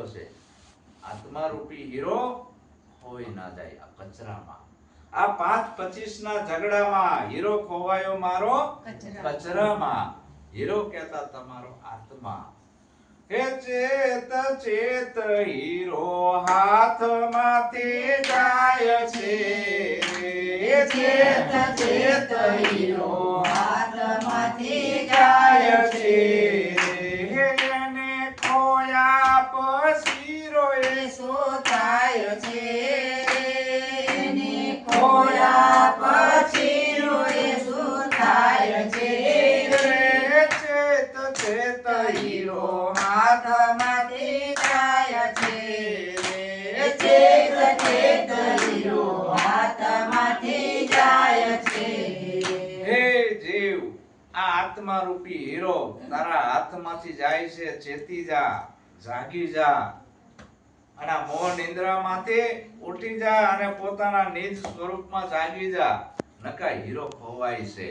આવ્યો છે. આત્મારૂપી હીરો હોય ના જાય આ કચરામાં. આ પાંચ પચીસ ના ઝઘડામાં હીરો ખોવાયો મારો કચરામાં. હીરો કહેતા તમારો આત્મા. હે ચેત ચેત હીરો હાથમાંથી જાય છે. ચેત ચેત હીરો આત્મા રૂપી હીરો, તારા હાથમાંથી જાય છે, ચેતી જા, જાગી જા. અને મોહ નિંદ્રામાંથી ઉઠી જા અને પોતાના નિજ સ્વરૂપમાં જાગી જા. નકા હીરો ખોવાય છે.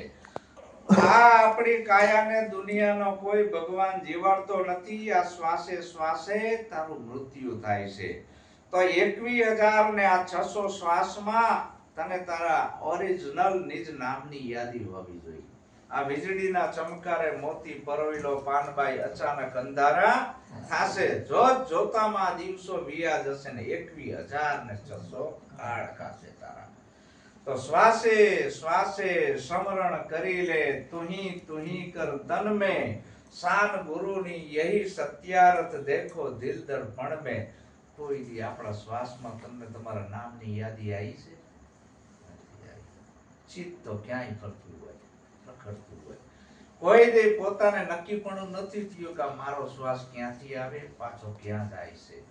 આ આપણી કાયાને દુનિયાનો કોઈ ભગવાન જીવાડતો નથી. આ શ્વાસે શ્વાસે તારું મૃત્યુ થાય છે. તો એકવી હજાર ને આ છસો શ્વાસમાં તને તારા ઓરિજિનલ નિજ નામની યાદી હોવી જોઈએ. આ વીજળીના ચમકારે મોતી પરોવેલો પાનબાઈ અચાનક અંધારા થાશે. જોત જોતામાં દિવસો વિયા જશે ને એકવી હજાર ને છસો કાળ કાશે તારા. તો શ્વાસે શ્વાસે સ્મરણ કરી લે, તુહી તુહી કર તન મે શાન ગુરુની યહી સત્યારથ દેખો દિલ દર્પણ મે કોઈ દી આપણા શ્વાસમાં તમને તમારા નામની યાદી આવી છે. ચિત્ત તો ક્યાંય ફરતું હોય. કોઈ દે પોતાને નક્કી પણ નથી થયું કે મારો શ્વાસ ક્યાંથી આવે, પાછો ક્યાં જાય છે?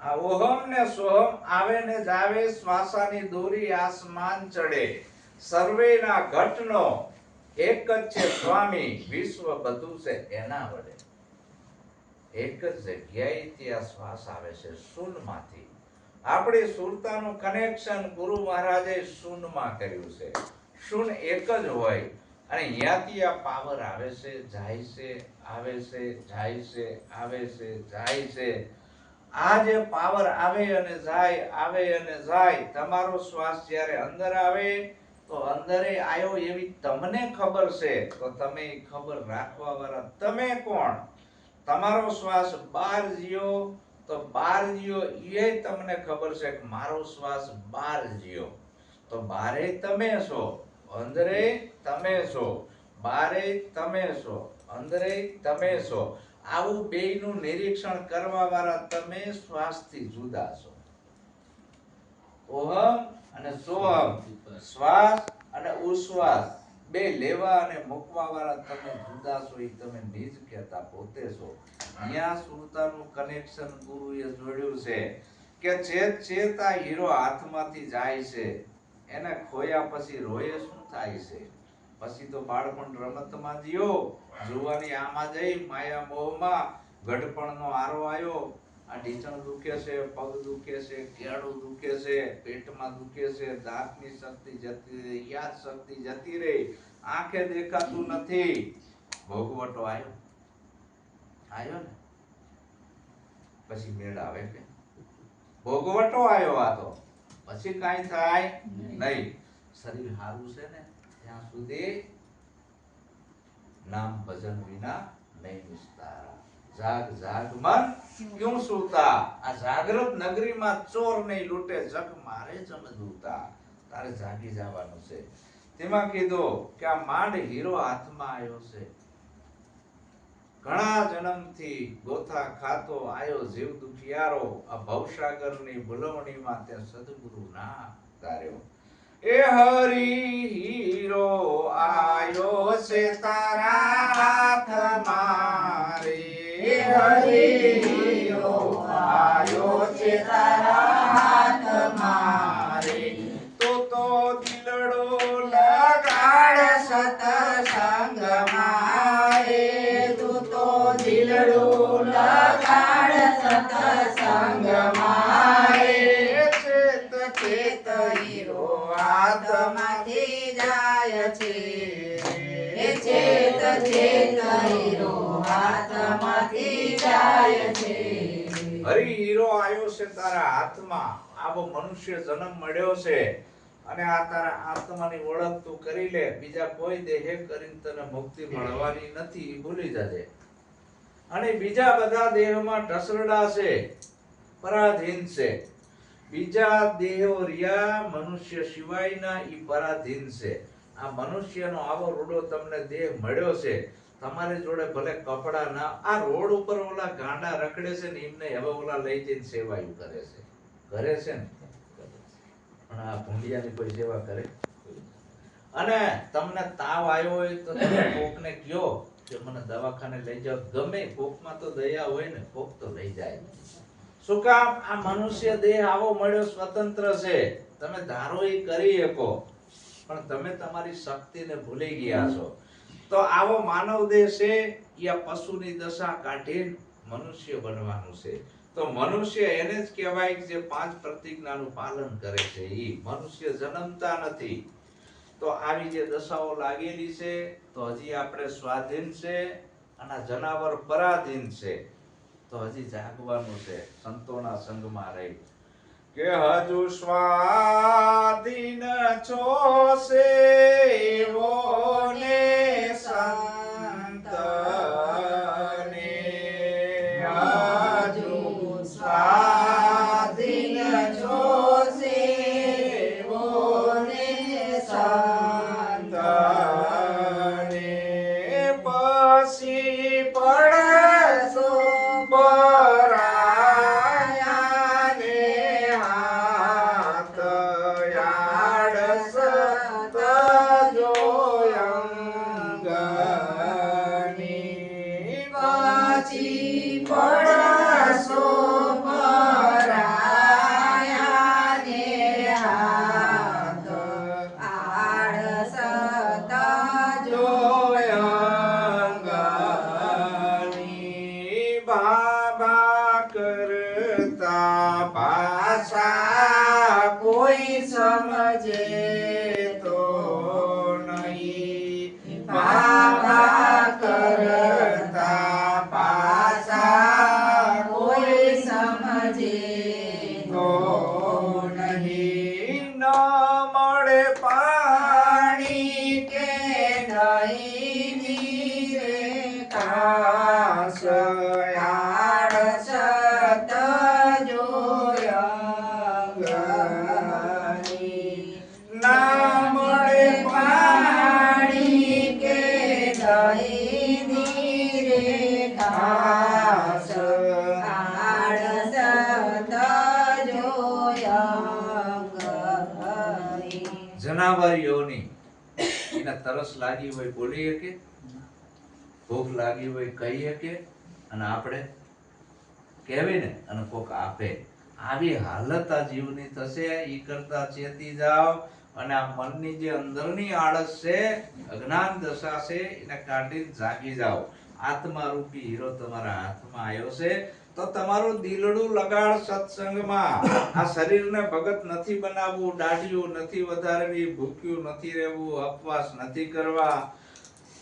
આ ઓહમ ને સોહમ આવે ને જાવે, શ્વાસાની દોરી આસમાન ચડે. સર્વેના ઘટનો એક જ છે સ્વામી, વિશ્વ બધું છે એના વડે. એક જ જગ્યાએ ત્યાં શ્વાસ આવે છે શૂન્યમાંથી આપણે સુરતાનું કનેક્શન ગુરુ મહારાજે શૂનમાં કર્યું છે. શૂન એક જ હોય અને અહીંયાથી આ પાવર આવે છે, જાય છે, આવે છે, જાય છે, આવે છે, જાય છે. આ જે પાવર આવે અને જાય, આવે અને જાય, તમારો શ્વાસ જ્યારે અંદર આવે, તો અંદરે આવ્યો એવી તમને ખબર છે, તો તમે એ ખબર રાખવા વાળા તમે કોણ? તમારો શ્વાસ બહાર જીયો, તો બહાર જીયો એ તમને ખબર છે કે મારો શ્વાસ બહાર જીયો. તો બારે તમે છો. અંદરે તમે છો, બારે તમે છો, અંદરે તમે છો. આવું બેયનું નિરીક્ષણ કરવા વાળા તમે શ્વાસથી જુદા છો. ઓહમ અને સોહમ, શ્વાસ અને ઉશ્વાસ બે લેવા અને મૂકવા વાળા તમે જુદા છો એ તમે નિજ કહેતા પોતે છો. અહીંયા સુરતાનું કનેક્શન ગુરુએ જોડ્યું છે કે ચેત ચેત આ હીરો હાથમાંથી જાય છે. એને ખોયા પછી રોયે શું થાય છે? પછી તો બાળપણ રમતમાં જીયો, જુવાની આમાં જઈ, માયા મોહમાં ગઢપણનો આરો આવ્યો આ ઢીચણ દુખે છે, પગ દુખે છે, કેળું દુખે છે, પેટમાં દુખે છે, દાંતની શક્તિ જતી રહી, યાદ શક્તિ જતી રહી. આંખે દેખાતું નથી. ભોગવટો આવ્યો આવ્યો ને? પછી મેળ આવે કે? ભોગવટો આવ્યો આ તો. પછી કાંઈ થાય નહીં. શરીર સારું છે ને ત્યાં સુધી નામ ભજન વિના નહીં વિસ્તારા જાગ જાગ મન ક્યું સુતા? આ જાગૃત નગરીમાં ચોર નહીં લૂંટે જગ મારે જમદૂતા. તારે જાગી જવાનું છે. તેમાં કીધું કે આ માંડ હીરો હાથમાં આવ્યો છે. ઘણા જન્મથી ગોથા ખાતો, આયો જીવ દુખિયારો, આ ભવસાગરની ભૂલવણીમાં તે સદગુરુ ના તાર્યો એ હરી હીરો આયો છે તારા હાથ રે હરી હીરો આયો છે તારા મનુષ્ય જન્મ મળ્યો અને બીજા કોઈ દેહે કરીને ઢસરડા છે. પરાધીન છે. બીજા દેહો રહ્યા મનુષ્ય સિવાયના ઈ પરાધીન છે. આ મનુષ્યનો આવો રૂડો તમને દેહ મળ્યો છે. તમારી જોડે ભલે કપડા ના આ રોડ ઉપર ઓલા ગાંડા રખડે છે ને એમને હવે ઓલા લઈ જઈને સેવાયું કરે છે. કરે છે ને? પણ આ ભૂંડિયાની કોઈ સેવા કરે? અને તમને તાવ આવ્યો હોય તો તમે કોકને કયો કે મને દવાખાને લઈ જાઓ. ગમે કોકમાં તો દયા હોય ને કોક તો લઈ જાય. શું કામ? આ મનુષ્ય દેહ આવો મળ્યો સ્વતંત્ર છે. તમે ધારો એ કરી શકો. પણ તમે તમારી શક્તિને ભૂલી ગયા છો. તો આવો માનવ દેહ છે આ પશુની દશા કાઢીને મનુષ્ય બનવાનું છે. તો મનુષ્ય એને જ કહેવાય કે જે પાંચ પ્રતિજ્ઞાનું પાલન કરે છે એ મનુષ્ય જન્મતા નથી. તો આવી જે દશાઓ લાગેલી છે, તો હજી આપણે સ્વાધીન છે અને જનાવર પરાધીન છે. તો હજી જાગવાનું છે, સંતોના સંગમાં રહી. કે હજુ સ્વાધીન છો સેવો ને સંતને પાછા કોઈ સમજે તો નહીં. બાબા કરતા પાછા કોઈ સમજે તો નહીં. ન મળે પાણી જનાવરીઓની એને તરસ લાગી હોય બોલી શકે ભૂખ લાગી હોય કહી શકે, અને આપણે કહેવી અને કોક આપે. આવી હાલત આ જીવની થશે એ કરતા ચેતી જાઓ, અને આ મનની જે અંદરની આળસ છે, અજ્ઞાન દશા છે, એને કાઢીને જાગી જાઓ. આત્મા રૂપી હીરો તમારા હાથમાં આવ્યો છે તો તમારું દિલડું લગાડ સત્સંગમાં. આ શરીરને ભગત નથી બનાવવું દાઢીયું નથી વધારવી, ભૂખ્યું નથી રહેવું અપવાસ નથી કરવા,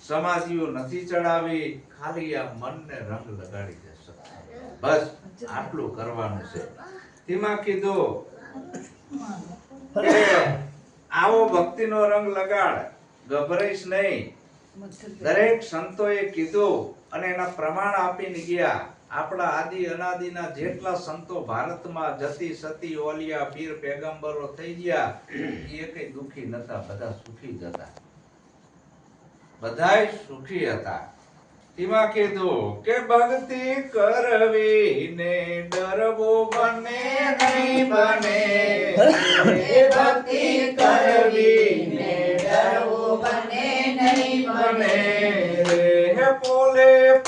સમાધિઓ નથી ચડાવી ખાલી આ મનને રંગ લગાડી દે બસ, આટલું કરવાનું છે. તેમાં કીધું આવો ભક્તિનો રંગ લગાડ, ગભરાઈશ નહીં. દરેક સંતોએ કીધું અને એના પ્રમાણ આપીને ગયા. આપણા આદિ અનાદિના જેટલા સંતો ભારતમાં જતી સતી, ઓલિયા, પીર, પેગંબરો થઈ ગયા, એ કઈ દુખી નતા, બધા સુખી જ હતા. બધાય સુખી હતા. તેમાં કીધું કે ભક્તિ કરવી ને ડરવો બને નહીં, બને. ભક્તિ કરવી ને ડરવો બને નહીં, બને. પોલે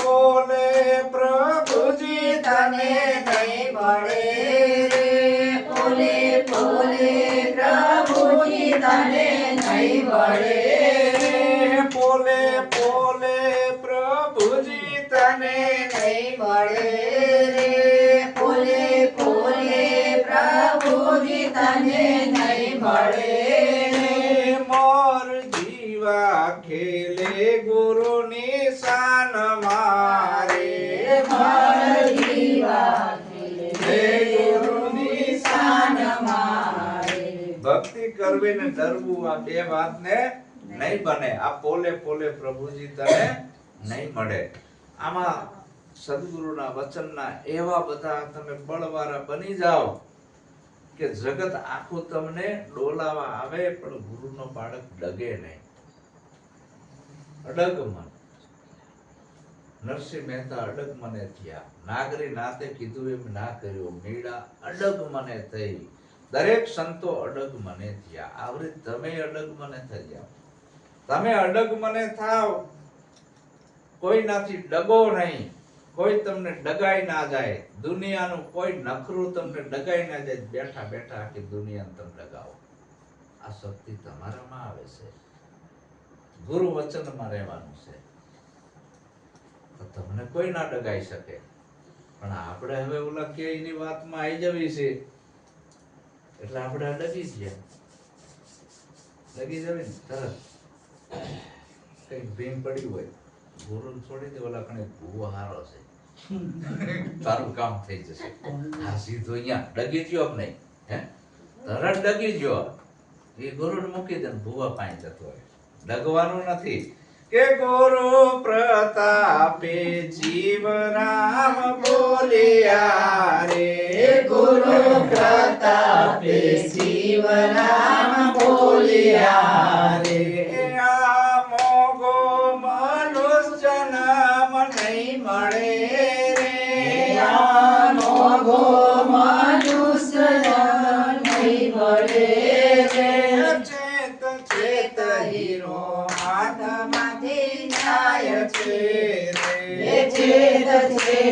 જીવા ખેલે ગુરુની શાન મારે. ભક્તિ કરવી ને ડરવું આ બે વાત ને નહીં બને. આ પોલે પોલે પ્રભુજી તને નહીં મળે. આમાં સદગુરુના વચનના એવા બધા તમે બળવાળા બની જાઓ કે જગત આખું તમને ડોલાવા આવે પણ ગુરુનો બાળક ડગે નહીં. અડગ મન. નરસિંહ મહેતા અડગ મને થયા. નાગરી નાતે કીધું એમ ના કર્યું. મીડા અડગ મને થઈ. દરેક સંતો અડગ મને થયા. આવરી તમે અડગ મને થઈ જાઓ તમે અડગ મને થાવ. કોઈનાથી ડગો નહીં. કોઈ તમને ડગાઈ ના જાય. દુનિયાનું કોઈ નખરું તમને ડગાઈ ના જાય. બેઠા બેઠા આખી દુનિયાને તમે ડગાવો. આ શક્તિ તમારામાં આવે છે. ગુરુ વચનમાં રહેવાનું છે. તો તમને કોઈ ના ડગાઈ શકે. પણ આપણે હવે ઓલા કે એની વાતમાં આવી જવી છે. એટલે આપણે ડગી ગયા ડગી જવી ને? તરત કંઈક ભીમ પડ્યું હોય. ગુરુ છોડી દે, ઓલા કણે ભૂવો હારો છે. તારું કામ થઈ જશે. આ સીધો અહીંયા. ડગી ગયો નહીં, હે? તરત ડગી ગયો એ ગુરુને મૂકી દે ભૂવા પાણી જતો હોય ડગવાનું નથી. કે ગુરુ પ્રતાપે જીવ રામ બોલ્યા રે. ગુરુ પ્રતાપે જીવ રામ બોલ્યા રે.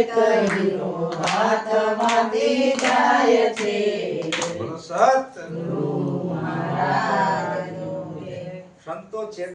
ચેત હીરો હાથમાંથી જાય છે સત ચેત